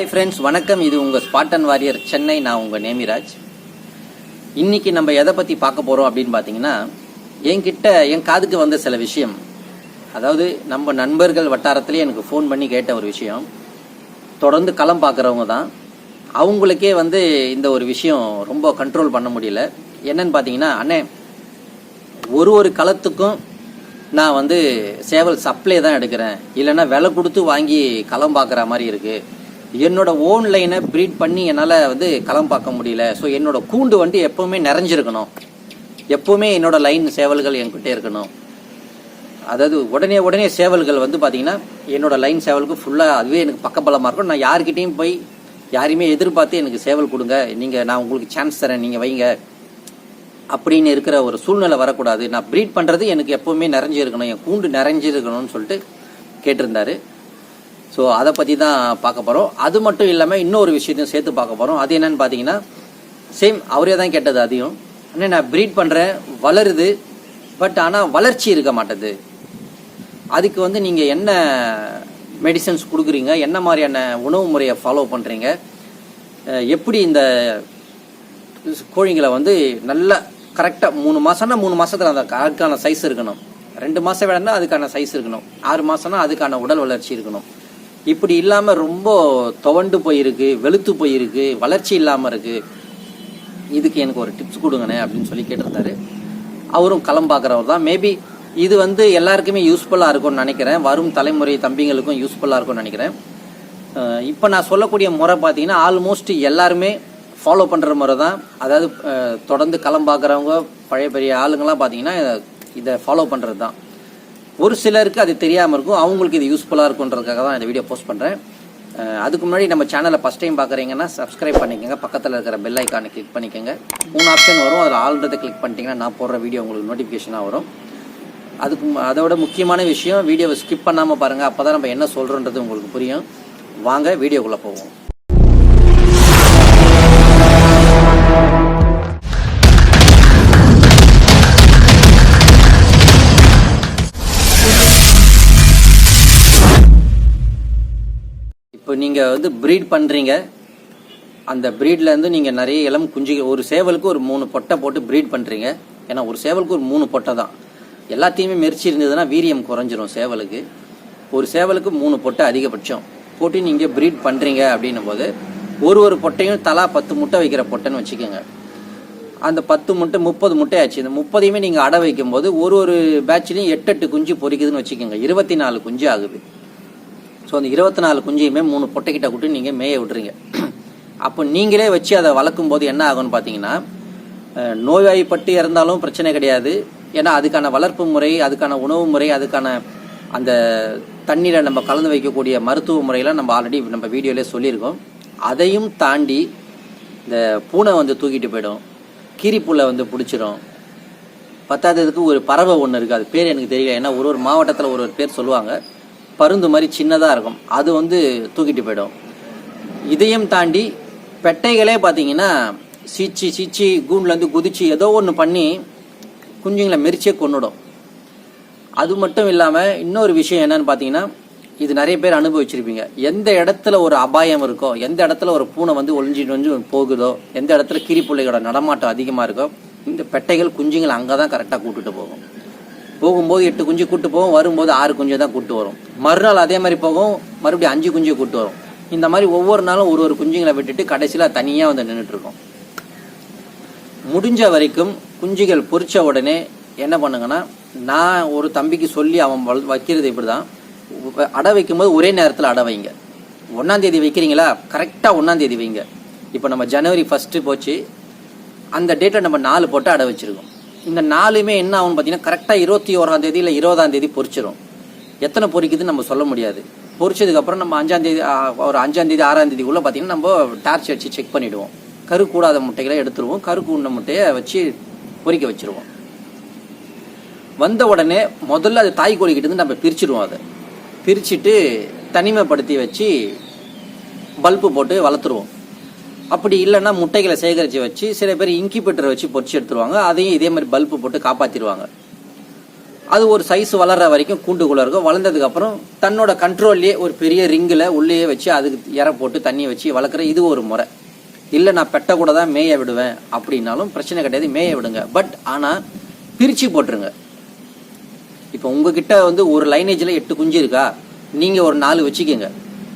Hi friends வணக்கம். இது உங்கள் ஸ்பாட்டன் வாரியர் சென்னை. நான் உங்கள் நேமிராஜ். இன்னைக்கு நம்ம எதை பற்றி பார்க்க போகிறோம் அப்படின்னு பார்த்தீங்கன்னா என்கிட்ட என் காதுக்கு வந்த சில விஷயம். அதாவது நம்ம நண்பர்கள் வட்டாரத்திலே எனக்கு ஃபோன் பண்ணி கேட்ட ஒரு விஷயம். தொடர்ந்து களம் பார்க்குறவங்க தான். அவங்களுக்கே வந்து இந்த ஒரு விஷயம் ரொம்ப கண்ட்ரோல் பண்ண முடியல. என்னன்னு பார்த்தீங்கன்னா அண்ணே ஒரு ஒரு களத்துக்கும் நான் வந்து சேவல் சப்ளை தான் எடுக்கிறேன். இல்லைன்னா விலை கொடுத்து வாங்கி களம் பார்க்குற மாதிரி இருக்குது என்னோட ஓன் லைனை ப்ரீட் பண்ணி என்னால் வந்து களம் பார்க்க முடியல. ஸோ என்னோட கூண்டு வந்து எப்போவுமே நிறைஞ்சிருக்கணும். எப்போவுமே என்னோட லைன் சேவல்கள் என்கிட்ட இருக்கணும். அதாவது உடனே உடனே சேவல்கள் வந்து பார்த்தீங்கன்னா என்னோட லைன் சேவலுக்கு ஃபுல்லாக அதுவே எனக்கு பக்கபலமாக இருக்கும். நான் யார்கிட்டயும் போய் யாரையுமே எதிர்பார்த்து எனக்கு சேவல் கொடுங்க. நீங்கள் நான் உங்களுக்கு சான்ஸ் தரேன் நீங்கள் வைங்க. அப்படின்னு இருக்கிற ஒரு சூழ்நிலை வரக்கூடாது. நான் ப்ரீட் பண்ணுறது எனக்கு எப்போவுமே நிறைஞ்சிருக்கணும். என் கூண்டு நிறைஞ்சிருக்கணும்னு சொல்லிட்டு கேட்டிருந்தாரு. ஸோ அதை பற்றி தான் பார்க்க போகிறோம் அது மட்டும் இல்லாமல் இன்னொரு விஷயத்தையும் சேர்த்து பார்க்க போகிறோம் அது என்னன்னு பார்த்தீங்கன்னா சேம் அவரே தான் கேட்டது அதையும் ஆனால் நான் ப்ரீட் பண்ணுறேன் வளருது பட் ஆனால் வளர்ச்சி இருக்க மாட்டேது. அதுக்கு வந்து நீங்கள் என்ன மெடிசன்ஸ் கொடுக்குறீங்க? என்ன மாதிரியான உணவு முறையை ஃபாலோ பண்ணுறீங்க எப்படி இந்த கோழிங்களை வந்து நல்ல கரெக்டாக மூணு மாதம்னா மூணு மாதத்தில் அந்த அதுக்கான சைஸ் இருக்கணும். ரெண்டு மாதம் வேணும்னா அதுக்கான சைஸ் இருக்கணும். ஆறு மாதம்னா அதுக்கான உடல் வளர்ச்சி இருக்கணும். இப்படி இல்லாம ரொம்ப துவண்டு போயிருக்கு வெளுத்து போயிருக்கு வளர்ச்சி இல்லாம இருக்கு. இதுக்கு எனக்கு ஒரு டிப்ஸ் கொடுங்கண்ணே அப்படின்னு சொல்லி கேட்டிருந்தாரு. அவரும் களம் பார்க்குறவர் தான். மேபி இது வந்து எல்லாருக்குமே யூஸ்ஃபுல்லாக இருக்கும்னு நினைக்கிறேன். வரும் தலைமுறை தம்பிங்களுக்கும் யூஸ்ஃபுல்லாக இருக்கும்னு நினைக்கிறேன். இப்போ நான் சொல்லக்கூடிய முறை பார்த்தீங்கன்னா ஆல்மோஸ்ட் எல்லாருமே ஃபாலோ பண்ணுற முறை தான். அதாவது தொடர்ந்து களம் பார்க்குறவங்க பழைய பெரிய ஆளுங்கள்லாம் பார்த்தீங்கன்னா இதை ஃபாலோ பண்ணுறது தான். ஒரு சிலருக்கு அது தெரியாமல் இருக்கும். அவங்களுக்கு இது யூஸ்ஃபுல்லாக இருக்குன்றதுக்காக தான் இந்த வீடியோ போஸ்ட் பண்ணுறேன் அதுக்கு முன்னாடி நம்ம சேனலை ஃபஸ்ட் டைம் பார்க்குறீங்கன்னா சப்ஸ்கிரைப் பண்ணிக்கோங்க. பக்கத்தில் இருக்கிற பெல் ஐக்கானை கிளிக் பண்ணிக்கோங்க. மூணு ஆப்ஷன் வரும். அதில் ஆல்ரெடி கிளிக் பண்ணிட்டீங்கன்னா நான் போடுற வீடியோ உங்களுக்கு நோட்டிஃபிகேஷனாக வரும். அதுக்கு அதோட முக்கியமான விஷயம் வீடியோவை ஸ்கிப் பண்ணாமல் பாருங்கள் அப்போ தான் நம்ம என்ன சொல்கிறோன்றது உங்களுக்கு புரியும். வாங்க வீடியோக்குள்ளே போவோம். நீங்கள் வந்து ப்ரீட் பண்ணுறீங்க அந்த ப்ரீட்லேருந்து நீங்கள் நிறைய இளம் குஞ்சுகள் ஒரு சேவலுக்கு ஒரு மூணு பொட்டை போட்டு ப்ரீட் பண்ணுறீங்க ஏன்னா ஒரு சேவலுக்கு ஒரு மூணு பொட்டை தான். எல்லாத்தையுமே மெரிச்சு இருந்ததுன்னா வீரியம் குறைஞ்சிரும் சேவலுக்கு. ஒரு சேவலுக்கு மூணு பொட்டை அதிகபட்சம். போட்டு நீங்கள் ப்ரீட் பண்ணுறீங்க அப்படின்னும் போது ஒரு ஒரு பொட்டையும் தலா பத்து முட்டை வைக்கிற பொட்டைன்னு வச்சுக்கோங்க. அந்த பத்து முட்டை முப்பது முட்டை ஆச்சு. இந்த முப்பதையுமே நீங்கள் அடை வைக்கும்போது ஒரு ஒரு பேட்ச்லேயும் எட்டு எட்டு குஞ்சு பொரிக்குதுன்னு வச்சுக்கோங்க. இருபத்தி நாலு குஞ்சு ஆகுது. ஸோ அந்த இருபத்தி நாலு குஞ்சையுமே மூணு பொட்டைக்கிட்ட கூட்டி நீங்கள் மேய விட்றீங்க அப்போ நீங்களே வச்சு அதை வளர்க்கும் போது என்ன ஆகும்னு பார்த்தீங்கன்னா நோய்வாய்ப்பட்டு இறந்தாலும் பிரச்சனை கிடையாது. ஏன்னா அதுக்கான வளர்ப்பு முறை அதுக்கான உணவு முறை அதுக்கான அந்த தண்ணீரை நம்ம கலந்து வைக்கக்கூடிய மருத்துவ முறையெல்லாம் நம்ம ஆல்ரெடி நம்ம வீடியோலேயே சொல்லியிருக்கோம். அதையும் தாண்டி இந்த பூனை வந்து தூக்கிட்டு போயிடும். கீரிப்புல்லை வந்து பிடிச்சிரும். பத்தாததுக்கு ஒரு பறவை ஒன்று இருக்குது அது பேர் எனக்கு தெரியல. ஏன்னா ஒரு ஒரு மாவட்டத்தில் ஒரு ஒரு பேர் சொல்லுவாங்க. பருந்து மாதிரி சின்னதாக இருக்கும். அது வந்து தூக்கிட்டு போயிடும். இதையும் தாண்டி பெட்டைகளே பார்த்தீங்கன்னா சீச்சி சீச்சி கூண்டுலேருந்து குதிச்சு ஏதோ ஒன்று பண்ணி குஞ்சுங்களை மெரிச்சே கொண்டுடும் அது மட்டும் இல்லாமல் இன்னொரு விஷயம் என்னன்னு பார்த்தீங்கன்னா இது நிறைய பேர் அனுபவிச்சிருப்பீங்க. எந்த இடத்துல ஒரு அபாயம் இருக்கோ எந்த இடத்துல ஒரு பூனை வந்து ஒளிஞ்சிட்டு வந்து போகுதோ எந்த இடத்துல கிரிப்புள்ளைகளோட நடமாட்டம் அதிகமாக இருக்கோ இந்த பெட்டைகள் குஞ்சுங்களை அங்கே தான் கரெக்டாக கூட்டிட்டு போகும். போகும்போது எட்டு குஞ்சு கூட்டு போகும் வரும்போது ஆறு குஞ்சு தான் கூட்டு வரும். மறுநாள் அதே மாதிரி போகும் மறுபடியும் அஞ்சு குஞ்சு கூட்டு வரும். இந்த மாதிரி ஒவ்வொரு நாளும் ஒரு ஒரு குஞ்சுங்களை விட்டுட்டு கடைசியில் தனியாக வந்து நின்றுட்டுருக்கோம் முடிஞ்ச வரைக்கும் குஞ்சுகள் பொறிச்ச உடனே என்ன பண்ணுங்கன்னா நான் ஒரு தம்பிக்கு சொல்லி அவன் வள- வைக்கிறது இப்படி தான் அடை வைக்கும்போது ஒரே நேரத்தில் அடை வைங்க. ஒன்றாந்தேதி வைக்கிறீங்களா? கரெக்டாக ஒன்றாந்தேதி வைங்க. இப்போ நம்ம ஜனவரி ஃபஸ்ட்டு போச்சு. அந்த டேட்டை நம்ம நாலு போட்டு அடை வச்சுருக்கோம். இந்த நாலுமே என்ன ஆகும் பார்த்தீங்கன்னா கரெக்டாக இருபத்தி ஓராம் தேதி இல்லை இருபதாம் தேதி பொறிச்சிடும் எத்தனை பொரிக்குதுன்னு நம்ம சொல்ல முடியாது. பொரிச்சதுக்கப்புறம் நம்ம அஞ்சாம் தேதி ஒரு அஞ்சாம் தேதி ஆறாம் தேதிக்குள்ளே பார்த்தீங்கன்னா நம்ம டார்ச் அடிச்சு செக் பண்ணிவிடுவோம் கரு கூடாத முட்டைகளை எடுத்துருவோம். கரு கூண்ட முட்டையை வச்சு பொறிக்க வச்சிருவோம். வந்த உடனே முதல்ல அது தாய் கோழிக்கிட்ட இருந்து நம்ம பிரிச்சிடுவோம் அதை. பிரிச்சுட்டு தனிமைப்படுத்தி வச்சு பல்பு போட்டு வளர்த்துருவோம். அப்படி இல்லைன்னா முட்டைகளை சேகரித்து வச்சு சில பேர் இன்கிபேட்டரை வச்சு பொறிச்சு எடுத்துருவாங்க. அதையும் இதே மாதிரி பல்பு போட்டு காப்பாற்றிடுவாங்க அது ஒரு சைஸ் வளர்ற வரைக்கும் கூண்டுக்குள்ளே இருக்கும். வளர்ந்ததுக்கப்புறம் தன்னோட கண்ட்ரோல்லையே ஒரு பெரிய ரிங்கில் உள்ளேயே வச்சு அதுக்கு இற போட்டு தண்ணியை வச்சு வளர்க்குற இது ஒரு முறை. இல்லை நான் பெட்டை கூட தான் மேய விடுவேன் அப்படின்னாலும் பிரச்சனை கிடையாது மேய விடுங்க. பட் ஆனால் பிரித்து போட்டுருங்க. இப்போ உங்ககிட்ட வந்து ஒரு லைனேஜில் எட்டு குஞ்சு இருக்கா? நீங்கள் ஒரு நாலு வச்சுக்கோங்க.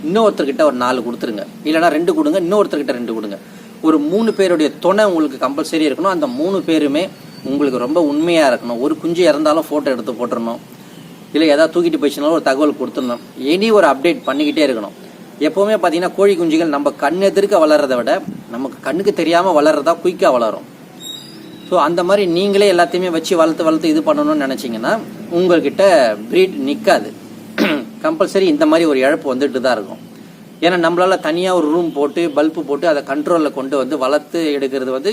இன்னொருத்தர்கிட்ட ஒரு நாலு கொடுத்துருங்க. இல்லைனா ரெண்டு கொடுங்க இன்னொருத்தர்கிட்ட ரெண்டு கொடுங்க. ஒரு மூணு பேருடைய துணை உங்களுக்கு கம்பல்சரி இருக்கணும். அந்த மூணு பேருமே உங்களுக்கு ரொம்ப உண்மையாக இருக்கணும். ஒரு குஞ்சு இறந்தாலும் ஃபோட்டோ எடுத்து போட்டுடணும் இல்லை ஏதாவது தூக்கிட்டு போயிடுச்சுனாலும் ஒரு தகவல் கொடுத்துடணும். எனி ஒரு அப்டேட் பண்ணிக்கிட்டே இருக்கணும். எப்போவுமே பார்த்தீங்கன்னா கோழி குஞ்சுகள் நம்ம கண் எதிர்க்க வளர்றதை விட நமக்கு கண்ணுக்கு தெரியாமல் வளர்றதா குயிக்காக வளரும். ஸோ அந்த மாதிரி நீங்களே எல்லாத்தையுமே வச்சு வளர்த்து வளர்த்து இது பண்ணணும்னு நினச்சிங்கன்னா உங்கள்கிட்ட ப்ரீட் நிற்காது கம்பல்சரி இந்த மாதிரி ஒரு இழப்பு வந்துட்டு தான் இருக்கும். ஏன்னா நம்மளால் தனியாக ஒரு ரூம் போட்டு பல்பு போட்டு அதை கண்ட்ரோலில் கொண்டு வந்து வளர்த்து எடுக்கிறது வந்து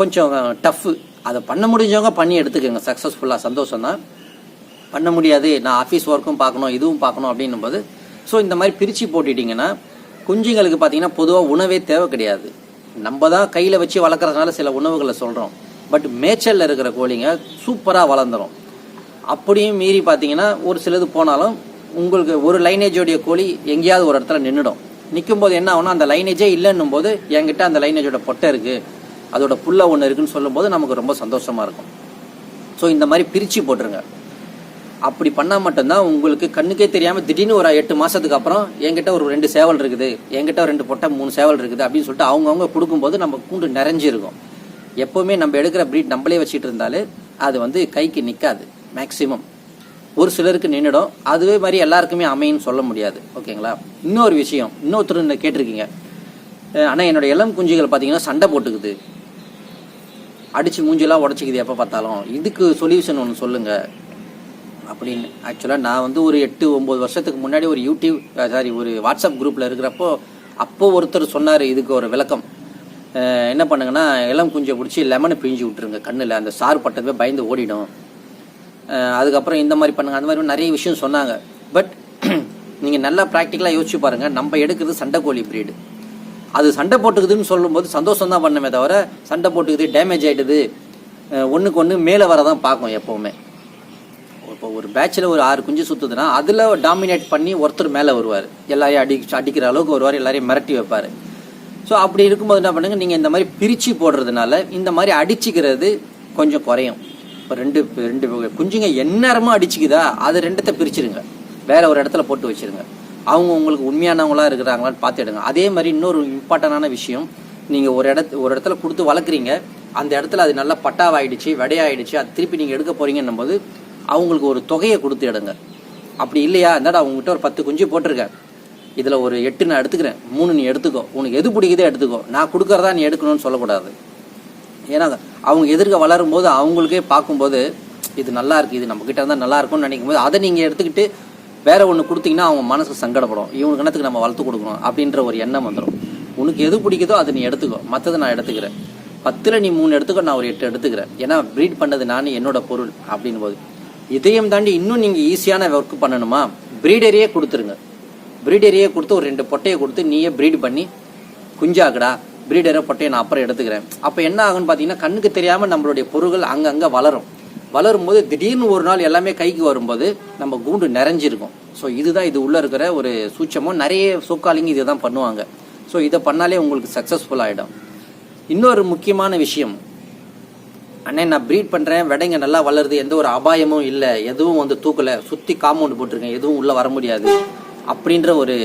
கொஞ்சம் டஃப்பு அதை பண்ண முடிஞ்சவங்க பண்ணி எடுத்துக்கோங்க. சக்ஸஸ்ஃபுல்லாக சந்தோஷம் தான் பண்ண முடியாது. நான் ஆஃபீஸ் ஒர்க்கும் பார்க்கணும் இதுவும் பார்க்கணும் அப்படின்னும் போது ஸோ இந்த மாதிரி பிரித்து போட்டுட்டிங்கன்னா குஞ்சுங்களுக்கு பார்த்தீங்கன்னா பொதுவாக உணவே தேவை கிடையாது. நம்ம தான் கையில் வச்சு வளர்க்குறதுனால சில உணவுகளை சொல்கிறோம் பட் மேய்ச்சலில் இருக்கிற கோழிங்க சூப்பராக வளர்ந்துடும் அப்படியும் மீறி பார்த்தீங்கன்னா ஒரு சிலது போனாலும் உங்களுக்கு ஒரு லைனேஜோடைய கோழி எங்கேயாவது ஒரு இடத்துல நின்றுடும் நிற்கும் போது என்ன ஆகும்னா அந்த லைனேஜே இல்லைன்னும் போது என்கிட்ட அந்த லைனேஜோட பொட்டை இருக்குது அதோட புல்ல ஒன்று இருக்குன்னு சொல்லும்போது நமக்கு ரொம்ப சந்தோஷமாக இருக்கும். ஸோ இந்த மாதிரி பிரித்து போட்டுருங்க. அப்படி பண்ணால் மட்டும்தான் உங்களுக்கு கண்ணுக்கே தெரியாமல் திடீர்னு ஒரு எட்டு மாதத்துக்கு அப்புறம் என்கிட்ட ஒரு ரெண்டு சேவல் இருக்குது. என்கிட்ட ஒரு ரெண்டு பொட்டை மூணு சேவல் இருக்குது அப்படின்னு சொல்லிட்டு அவங்கவுங்க கொடுக்கும்போது நம்ம கூண்டு நிறைஞ்சிருக்கும். எப்போவுமே நம்ம எடுக்கிற ப்ரீட் நம்மளே வச்சுட்டு இருந்தாலே அது வந்து கைக்கு நிற்காது மேக்ஸிமம் ஒரு சிலருக்கு நின்றுடும் அதுவே மாதிரி எல்லாருக்குமே அமைன்னு சொல்ல முடியாது. ஓகேங்களா? இன்னொரு விஷயம் இன்னொருத்தர் என்ன கேட்டிருக்கீங்க? ஆனால் என்னோட இளம் குஞ்சுகள் பார்த்தீங்கன்னா சண்டை போட்டுக்குது. அடித்து மூஞ்சிலாம் உடச்சிக்குது எப்போ பார்த்தாலும். இதுக்கு சொல்யூஷன் ஒன்று சொல்லுங்கள் அப்படின்னு ஆக்சுவலாக நான் வந்து ஒரு எட்டு ஒம்பது வருஷத்துக்கு முன்னாடி ஒரு யூடியூப் சாரி ஒரு வாட்ஸ்அப் குரூப்பில் இருக்கிறப்போ அப்போது ஒருத்தர் சொன்னார் இதுக்கு ஒரு விளக்கம். என்ன பண்ணுங்கன்னா இளம் குஞ்சை பிடிச்சி லெமனை பிழிஞ்சு விட்டுருங்க கண்ணில். அந்த சார் பட்டதுமே பயந்து ஓடிடும். அதுக்கப்புறம் இந்த மாதிரி பண்ணுங்கள் அந்த மாதிரி நிறைய விஷயம் சொன்னாங்க. பட் நீங்கள் நல்லா ப்ராக்டிக்கலாக யோசிச்சு பாருங்கள் நம்ம எடுக்கிறது சண்டைக்கோழி பிரீடு அது சண்டை போட்டுக்குதுன்னு சொல்லும்போது சந்தோஷம் தான் பண்ணமே தவிர சண்டை போட்டுக்குது டேமேஜ் ஆகிடுது ஒன்றுக்கு ஒன்று மேலே வர தான் பார்க்கும் எப்போவுமே. இப்போ ஒரு பேட்சில் ஒரு ஆறு குஞ்சு சுற்றுதுன்னா அதில் டாமினேட் பண்ணி ஒருத்தர் மேலே வருவார். எல்லாரையும் அடி அடிக்கிற அளவுக்கு வருவார் எல்லாரையும் மிரட்டி வைப்பார். ஸோ அப்படி இருக்கும்போது என்ன பண்ணுங்கள் நீங்கள் இந்த மாதிரி பிரித்து போடுறதுனால இந்த மாதிரி அடிச்சுக்கிறது கொஞ்சம் குறையும். இப்போ ரெண்டு ரெண்டு குஞ்சுங்க எந்நேரமும் அடிச்சுக்குதா? அது ரெண்டத்தை பிரிச்சிருங்க. வேற ஒரு இடத்துல போட்டு வச்சிருங்க. அவங்க உங்களுக்கு உண்மையானவங்களா இருக்கிறாங்களான்னு பார்த்து எடுங்க. அதே மாதிரி இன்னொரு இம்பார்ட்டண்டான விஷயம். நீங்கள் ஒரு இடத்து ஒரு இடத்துல கொடுத்து வளர்க்குறீங்க. அந்த இடத்துல அது நல்லா பட்டாவாயிடுச்சு விடையாயிடுச்சு அது திருப்பி நீங்கள் எடுக்க போறீங்கன்னும் போது அவங்களுக்கு ஒரு தொகையை கொடுத்து எடுங்க. அப்படி இல்லையா? இந்தாடா அவங்ககிட்ட ஒரு பத்து குஞ்சு போட்டிருக்கேன். இதில் ஒரு எட்டு நான் எடுத்துக்கிறேன். மூணு நீ எடுத்துக்கோ. உனக்கு எது பிடிக்குதோ எடுத்துக்கோ. நான் கொடுக்குறதா நீ எடுக்கணும்னு சொல்லக்கூடாது. ஏன்னா அவங்க எதிர்க்க வளரும் போது அவங்களுக்கே பார்க்கும்போது இது நல்லா இருக்கு இது நம்ம கிட்ட இருந்தால் நல்லா இருக்கும்னு நினைக்கும் போது அதை நீங்கள் எடுத்துக்கிட்டு வேற ஒன்று கொடுத்தீங்கன்னா அவங்க மனசு சங்கடப்படும். இவங்க கணத்துக்கு நம்ம வளர்த்து கொடுக்கணும்? அப்படின்ற ஒரு எண்ணம் வந்துடும் உனக்கு எது பிடிக்குதோ அதை நீ எடுத்துக்கோ. மற்றதை நான் எடுத்துக்கிறேன். பத்தில் நீ மூணு எடுத்துக்கோ நான் ஒரு எட்டு எடுத்துக்கிறேன். ஏன்னா ப்ரீட் பண்ணது நான் என்னோட பொருள் அப்படின் போது இதையும் தாண்டி இன்னும் நீங்கள் ஈஸியான ஒர்க் பண்ணணுமா? ப்ரீடரையே கொடுத்துருங்க. ப்ரீடரையே கொடுத்து ஒரு ரெண்டு பொட்டையை கொடுத்து நீயே ப்ரீட் பண்ணி குஞ்சாக்குடா. ப்ரீடரை பொட்டையை நான் அப்புறம் எடுத்துக்கிறேன். அப்போ என்ன ஆகும்னு பார்த்தீங்கன்னா கண்ணுக்கு தெரியாமல் நம்மளுடைய பொருள்கள் அங்கங்கே வளரும். வளரும் போது திடீர்னு ஒரு நாள் எல்லாமே கைக்கு வரும்போது நம்ம கூண்டு நிறைஞ்சிருக்கும். ஸோ இதுதான் இது உள்ளே இருக்கிற ஒரு சூட்சமும். நிறைய சோக்காலிங்க இதை தான் பண்ணுவாங்க. ஸோ இதை பண்ணாலே உங்களுக்கு சக்ஸஸ்ஃபுல் ஆகிடும் இன்னொரு முக்கியமான விஷயம். அண்ணே நான் ப்ரீட் பண்ணுறேன் விடைங்க நல்லா வளருது எந்த ஒரு அபாயமும் இல்லை எதுவும் வந்து தூக்கலை சுற்றி காம்பவுண்ட் போட்டிருக்கேன் எதுவும் உள்ளே வர முடியாது. அப்படின்ற ஒரு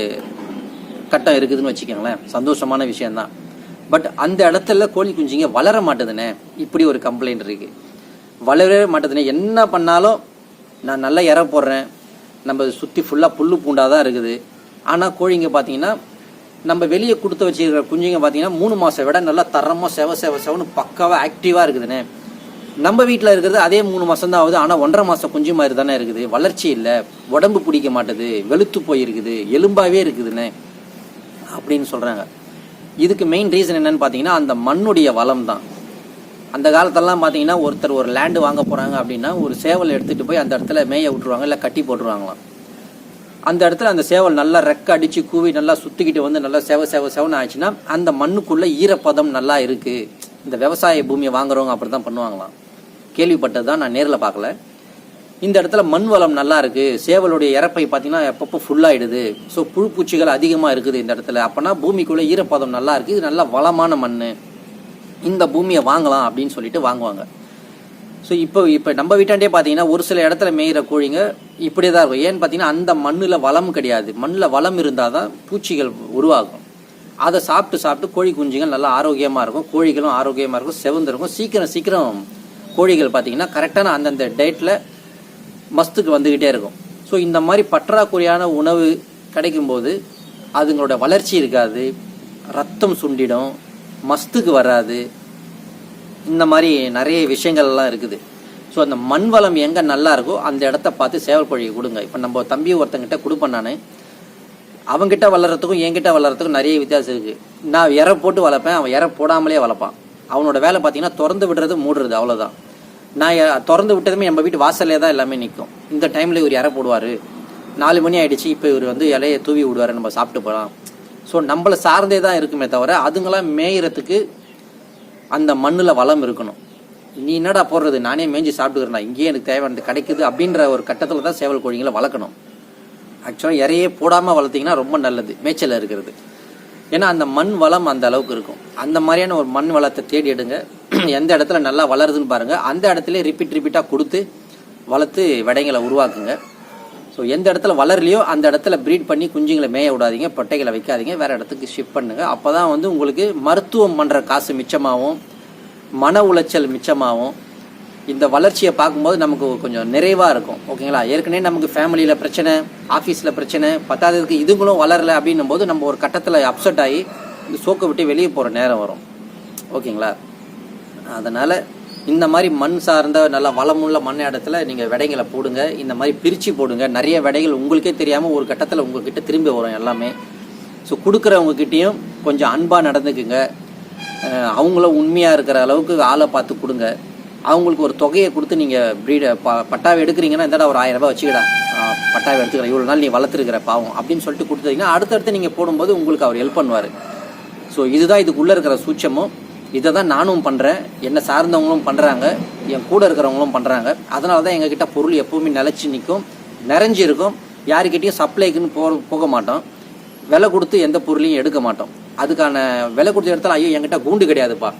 கட்டம் இருக்குதுன்னு வச்சுக்கோங்களேன். சந்தோஷமான விஷயந்தான் பட் அந்த இடத்துல கோழி குஞ்சுங்க வளர மாட்டுதுண்ணே இப்படி ஒரு கம்ப்ளைண்ட் இருக்கு. வளரவே மாட்டுதுண்ணே என்ன பண்ணாலும் நான் நல்லா இற போடுறேன். நம்ம சுற்றி ஃபுல்லாக புல்லு பூண்டாக தான் இருக்குது. ஆனால் கோழிங்க பார்த்தீங்கன்னா நம்ம வெளியே கொடுத்து வச்சுருக்கிற குஞ்சுங்க பார்த்தீங்கன்னா மூணு மாதம் விட நல்லா தரமாக செவ செவ செவன்னு பக்காவாக ஆக்டிவாக இருக்குதுண்ணே நம்ம வீட்டில் இருக்கிறது அதே மூணு மாதம் தான் ஆகுது. ஆனால் ஒன்றரை மாதம் குஞ்சு மாதிரி தானே இருக்குது. வளர்ச்சி இல்லை. உடம்பு பிடிக்க மாட்டுது. வெளுத்து போயிருக்குது. எலும்பாகவே இருக்குதுண்ணே அப்படின்னு சொல்கிறாங்க இதுக்கு மெயின் ரீசன் என்னன்னு பார்த்தீங்கன்னா அந்த மண்ணுடைய வளம் தான் அந்த காலத்தெல்லாம் பார்த்தீங்கன்னா ஒருத்தர் ஒரு லேண்டு வாங்க போகிறாங்க அப்படின்னா ஒரு சேவல் எடுத்துகிட்டு போய் அந்த இடத்துல மேய விட்டுருவாங்க இல்லை கட்டி போட்டுருவாங்களாம். அந்த இடத்துல அந்த சேவல் நல்லா ரெக்க அடித்து கூவி நல்லா சுற்றிக்கிட்டு வந்து நல்லா செவ செவ செவன்னு ஆச்சுன்னா அந்த மண்ணுக்குள்ளே ஈரப்பதம் நல்லா இருக்குது இந்த விவசாய பூமியை வாங்குறவங்க அப்படி தான் பண்ணுவாங்களாம். கேள்விப்பட்டது தான் நான் நேரில் பார்க்கல. இந்த இடத்துல மண் வளம் நல்லா இருக்கு. சேவலுடைய இறப்பை பார்த்தீங்கன்னா எப்பப்போ ஃபுல்லாயிடுது ஸோ புழு பூச்சிகள் அதிகமாக இருக்குது இந்த இடத்துல. அப்போனா பூமிக்குள்ளே ஈரப்பதம் நல்லா இருக்குது இது நல்ல வளமான மண். இந்த பூமியை வாங்கலாம் அப்படின்னு சொல்லிட்டு வாங்குவாங்க. ஸோ இப்போ இப்போ நம்ம வீட்டாண்டே பார்த்தீங்கன்னா ஒரு சில இடத்துல மேயிற கோழிங்க இப்படியே தான் இருக்கும். ஏன்னு பார்த்தீங்கன்னா அந்த மண்ணில் வளம் கிடையாது. மண்ணில் வளம் இருந்தால் தான் பூச்சிகள் உருவாகும். அதை சாப்பிட்டு சாப்பிட்டு கோழி குஞ்சுகள் நல்லா ஆரோக்கியமாக இருக்கும். கோழிகளும் ஆரோக்கியமாக இருக்கும். செவந்திருக்கும். சீக்கிரம் சீக்கிரம் கோழிகள் பார்த்தீங்கன்னா கரெக்டான அந்தந்த டேட்டில் மஸ்துக்கு வந்துக்கிட்டே இருக்கும். ஸோ இந்த மாதிரி பற்றாக்குறையான உணவு கிடைக்கும்போது அதுங்களோட வளர்ச்சி இருக்காது ரத்தம் சுண்டிடும் மஸ்துக்கு வராது. இந்த மாதிரி நிறைய விஷயங்கள்லாம் இருக்குது. ஸோ அந்த மண் வளம் எங்கே நல்லா இருக்கோ அந்த இடத்த பார்த்து சேவல் கோழியை கொடுங்க. இப்போ நம்ம தம்பி ஒருத்தங்கிட்ட கொடுப்பேன் நான். அவங்கிட்ட வளர்கிறதுக்கும் என்கிட்ட வளர்கிறதுக்கும் நிறைய வித்தியாசம் இருக்குது நான் இற போட்டு வளர்ப்பேன் அவன் இற போடாமலே வளர்ப்பான். அவனோட வேலை பார்த்தீங்கன்னா திறந்து விடுறது மூடுறது அவ்வளோதான் நான் திறந்து விட்டதுமே நம்ம வீட்டு வாசல்லே தான் எல்லாமே நிற்கும் இந்த டைமில் இவர் இற போடுவார். நாலு மணி ஆகிடுச்சு இப்போ இவர் வந்து இலையை தூவி விடுவார் நம்ம சாப்பிட்டு போகலாம் ஸோ நம்மளை சார்ந்தே தான் இருக்குமே தவிர அதுங்களாம் மேயிறதுக்கு அந்த மண்ணில் வளம் இருக்கணும். நீ என்னடா போடுறது? நானே மேய்ஞ்சி சாப்பிட்டுக்கிறேன் இங்கேயே எனக்கு தேவையானது கிடைக்குது அப்படின்ற ஒரு கட்டத்தில் தான் சேவல் கோழிங்களை வளர்க்கணும். ஆக்சுவலாக இறையே போடாமல் வளர்த்திங்கன்னா ரொம்ப நல்லது மேய்ச்சல் இருக்கிறது. ஏன்னா அந்த மண் வளம் அந்த அளவுக்கு இருக்கும். அந்த மாதிரியான ஒரு மண் வளத்தை தேடி எடுங்க. எந்த இடத்துல நல்லா வளருதுன்னு பாருங்கள் அந்த இடத்துல ரிப்பீட் ரிப்பீட்டாக கொடுத்து வளர்த்து விடைங்களை உருவாக்குங்க. ஸோ எந்த இடத்துல வளரலையோ அந்த இடத்துல ப்ரீட் பண்ணி குஞ்சுங்களை மேய விடாதீங்க பொட்டைகளை வைக்காதீங்க வேறு இடத்துக்கு ஷிஃப்ட் பண்ணுங்க. அப்போ தான் வந்து உங்களுக்கு மருத்துவம் பண்ணுற காசு மிச்சமாகவும் மன உளைச்சல் மிச்சமாகவும் இந்த வளர்ச்சியை பார்க்கும்போது நமக்கு கொஞ்சம் நிறைவாக இருக்கும். ஓகேங்களா? ஏற்கனவே நமக்கு ஃபேமிலியில் பிரச்சனை ஆஃபீஸில் பிரச்சனை பத்தாததுக்கு இதுங்களும் வளரல அப்படின்னும் போது நம்ம ஒரு கட்டத்தில் அப்செட் ஆகி இந்த சோக்கை விட்டு வெளியே போகிற நேரம் வரும். ஓகேங்களா? அதனால் இந்த மாதிரி மண் சார்ந்த நல்ல வளமுள்ள மண் இடத்துல நீங்கள் விடைகளை போடுங்க. இந்த மாதிரி பிரித்து போடுங்க. நிறைய விடைகள் உங்களுக்கே தெரியாமல் ஒரு கட்டத்தில் உங்ககிட்ட திரும்பி வரும் எல்லாமே. ஸோ கொடுக்குறவங்ககிட்டயும் கொஞ்சம் அன்பாக நடந்துக்குங்க. அவங்கள அவங்களும் உண்மையாக இருக்கிற அளவுக்கு ஆளை பார்த்து கொடுங்க. அவங்களுக்கு ஒரு தொகையை கொடுத்து நீங்கள் ப்ரீட ப பட்டாவை எடுக்கிறீங்கன்னா இந்தடா ஒரு ஆயிரம் ரூபாய் வச்சுக்கடா. பட்டாவை எடுத்துக்கிறேன். இவ்வளோ நாள் நீ வளர்த்துருக்கிற பாவம் அப்படின்னு சொல்லிட்டு கொடுத்தீங்கன்னா அடுத்தடுத்து நீங்கள் போடும்போது உங்களுக்கு அவர் ஹெல்ப் பண்ணுவார். ஸோ இதுதான் இதுக்குள்ளே இருக்கிற சூட்சமும். இதை தான் நானும் பண்ணுறேன் என்னை சார்ந்தவங்களும் பண்ணுறாங்க என் கூட இருக்கிறவங்களும் பண்ணுறாங்க அதனால தான் எங்ககிட்ட பொருள் எப்பவுமே நிலச்சி நிற்கும் நிறைஞ்சு இருக்கும் யாருக்கிட்டையும் சப்ளைக்குன்னு போக போக மாட்டோம். விலை கொடுத்து எந்த பொருளையும் எடுக்க மாட்டோம். அதுக்கான விலை கொடுத்த இடத்துல ஐயோ என்கிட்ட கூண்டு கிடையாதுப்பா.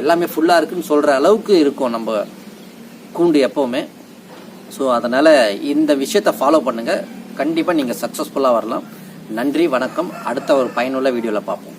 எல்லாமே ஃபுல்லாக இருக்குன்னு சொல்கிற அளவுக்கு இருக்கும் நம்ம கூண்டு எப்போவுமே. ஸோ அதனால் இந்த விஷயத்தை ஃபாலோ பண்ணுங்கள் கண்டிப்பாக நீங்கள் சக்ஸஸ்ஃபுல்லாக வரலாம். நன்றி வணக்கம். அடுத்த ஒரு பயனுள்ள வீடியோவில் பார்ப்போம்.